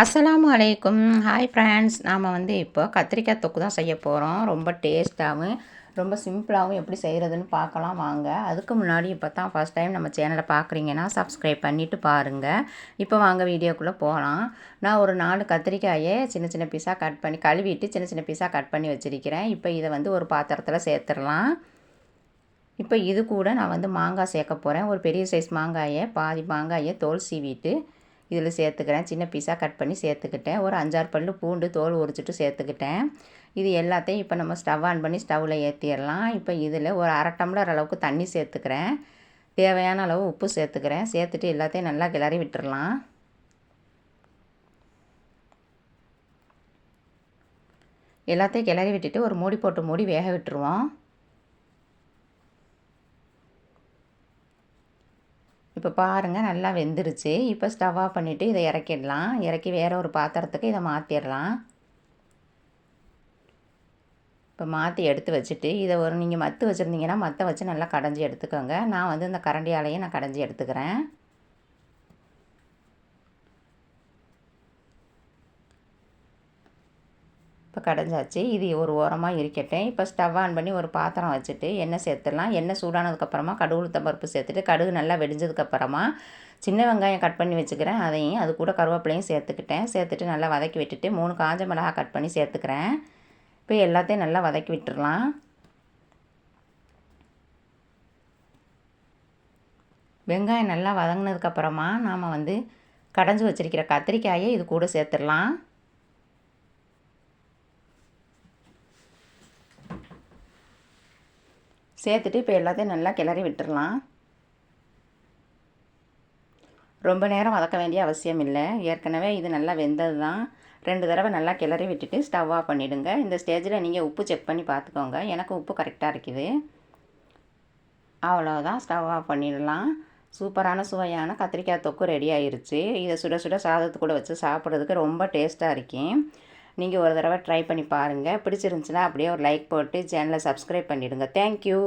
அஸ்ஸலாமு அலைக்கும். Hi friends நாம் வந்து இப்போ கத்திரிக்காய் தொக்கு தான் செய்ய போகிறோம் ரொம்ப டேஸ்ட்டாகவும் ரொம்ப சிம்பிளாகவும் எப்படி செய்கிறதுன்னு பார்க்கலாம் வாங்க. அதுக்கு முன்னாடி இப்போ தான் ஃபஸ்ட் டைம் நம்ம சேனலை பார்க்குறீங்கன்னா சப்ஸ்கிரைப் பண்ணிவிட்டு பாருங்கள் இப்போ வாங்க வீடியோக்குள்ளே போகலாம். நான் ஒரு நாலு கத்திரிக்காயை சின்ன சின்ன பீஸாக கட் பண்ணி கழுவிட்டு சின்ன சின்ன பீஸாக கட் பண்ணி வச்சுருக்கிறேன். இப்போ இதை வந்து ஒரு பாத்திரத்தில் சேர்த்துடலாம். இப்போ இது கூட நான் வந்து மாங்காய் சேர்க்க போகிறேன் ஒரு பெரிய சைஸ் மாங்காயை பாதி மாங்காயை தோல் சீவிட்டு இதில் சேர்த்துக்கிறேன். சின்ன பீஸாக கட் பண்ணி சேர்த்துக்கிட்டேன். ஒரு அஞ்சாறு பல்லு பூண்டு தோல் உரிச்சிட்டு சேர்த்துக்கிட்டேன். இது எல்லாத்தையும் இப்போ நம்ம ஸ்டவ் ஆன் பண்ணி ஸ்டவ்வில் ஏற்றிடலாம். இப்போ இதில் ஒரு அரை டம்ளர் அளவுக்கு தண்ணி சேர்த்துக்கிறேன். தேவையான அளவு உப்பு சேர்த்துக்கிறேன். சேர்த்துட்டு எல்லாத்தையும் நல்லா கிளறி விட்டுடலாம். எல்லாத்தையும் கிளறி விட்டுட்டு ஒரு மூடி போட்டு மூடி வேக விட்டுருவோம். இப்போ பாருங்கள் நல்லா வெந்துருச்சு. இப்போ ஸ்டவ் ஆஃப் பண்ணிவிட்டு இதை இறக்கிடலாம். இறக்கி வேறு ஒரு பாத்திரத்துக்கு இதை மாற்றிடலாம் இப்போ மாற்றி எடுத்து வச்சுட்டு இதை ஒரு நீங்கள் மத்து வச்சுருந்தீங்கன்னா மற்ற வச்சு நல்லா கடைஞ்சி எடுத்துக்கோங்க. நான் வந்து இந்த கரண்டியாலையும் நான் கடைஞ்சி எடுத்துக்கிறேன். இப்போ கடைஞ்சாச்சு. இது ஒரு ஓரமாக இருக்கட்டும். இப்போ ஸ்டவ் ஆன் பண்ணி ஒரு பாத்திரம் வச்சுட்டு எண்ணெய் சேர்த்துடலாம். எண்ணெய் சூடானதுக்கப்புறமா கடுகு உளுத்த பருப்பு சேர்த்துட்டு கடுகு நல்லா வெடிஞ்சதுக்கப்புறமா சின்ன வெங்காயம் கட் பண்ணி வச்சுக்கிறேன். அதையும் அது கூட கருவேப்பிலையும் சேர்த்துக்கிட்டேன். சேர்த்துட்டு நல்லா வதக்கி விட்டுட்டு மூணு காஞ்ச மிளகா கட் பண்ணி சேர்த்துக்கிறேன். இப்போ எல்லாத்தையும் நல்லா வதக்கி விட்டுடலாம். வெங்காயம் நல்லா வதங்கினதுக்கப்புறமா நாம் வந்து கடைஞ்சி வச்சுருக்கிற கத்திரிக்காயை இது கூட சேர்த்துடலாம். சேர்த்துட்டு இப்போ எல்லாத்தையும் நல்லா கிளறி விட்டுடலாம் ரொம்ப நேரம் வதக்க வேண்டிய அவசியம் இல்லை. ஏற்கனவே இது நல்லா வெந்தது தான் ரெண்டு தடவை நல்லா கிளறி விட்டுட்டு ஸ்டவ் ஆஃப் பண்ணிவிடுங்க இந்த ஸ்டேஜில் நீங்கள் உப்பு செக் பண்ணி பார்த்துக்கோங்க எனக்கு உப்பு கரெக்டாக இருக்குது. அவ்வளோதான் ஸ்டவ் ஆஃப் பண்ணிடலாம். சூப்பரான சுவையான கத்திரிக்காய் தொக்கு ரெடி ஆயிடுச்சு இதை சுட சுட சாதத்து கூட வச்சு சாப்பிட்றதுக்கு ரொம்ப டேஸ்ட்டாக இருக்கும் நீங்கள் ஒரு தடவை ட்ரை பண்ணி பாருங்கள் பிடிச்சிருந்துச்சின்னா அப்படியே ஒரு லைக் போட்டு சேனலை சப்ஸ்கிரைப் பண்ணிவிடுங்க தேங்க்யூ